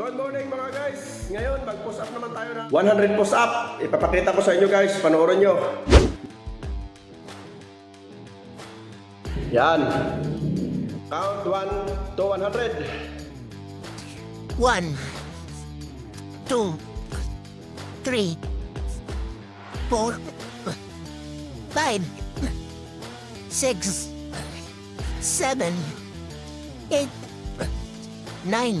Good morning mga guys! Ngayon, mag-push up naman tayo na 100 push up. Ipapakita ko sa inyo guys, panoorin nyo. Yan. Count 1 to 100. One, two, three, four, five, six, seven, eight, nine,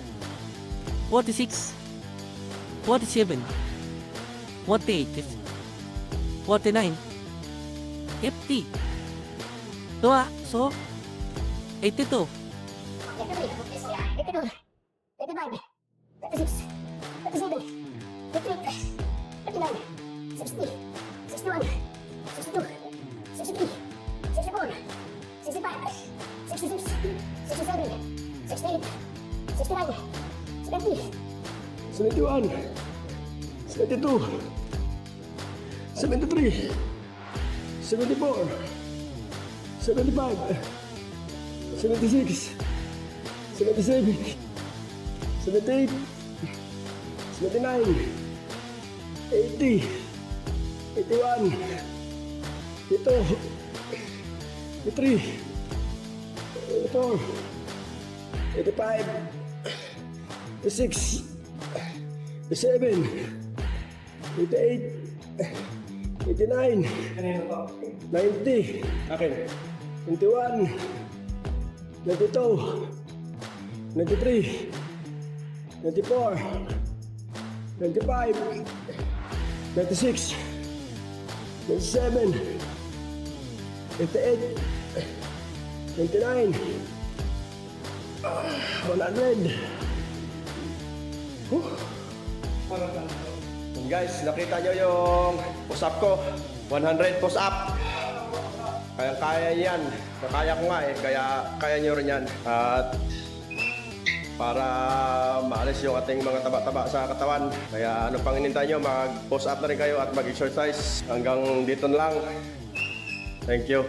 46, 47, 48, 49, 50. Dua, so, 82, 82, 85, 36, 37, 38, 39, 60, 61, 62, 63, 64, 65, 66, 67, 68, 69, 70, 71, 72, 73, 74, 75, 76, 77, 78, 79, 80, 81, 82, 83, 84, 85, 86, 87, 88, 89, 90, akin, 21, 92, 93, 94, 95, 96, 97, 88, 99, ah, 100. Guys, nakita nyo yung push up ko. 100 push up. Kaya kaya yan. Kaya ko nga eh. Kaya kaya nyo rin yan. At para maalis yung ating mga taba-taba sa katawan. Kaya ano pang inintay nyo, mag-push up na rin kayo at mag-exercise. Hanggang dito na lang. Thank you.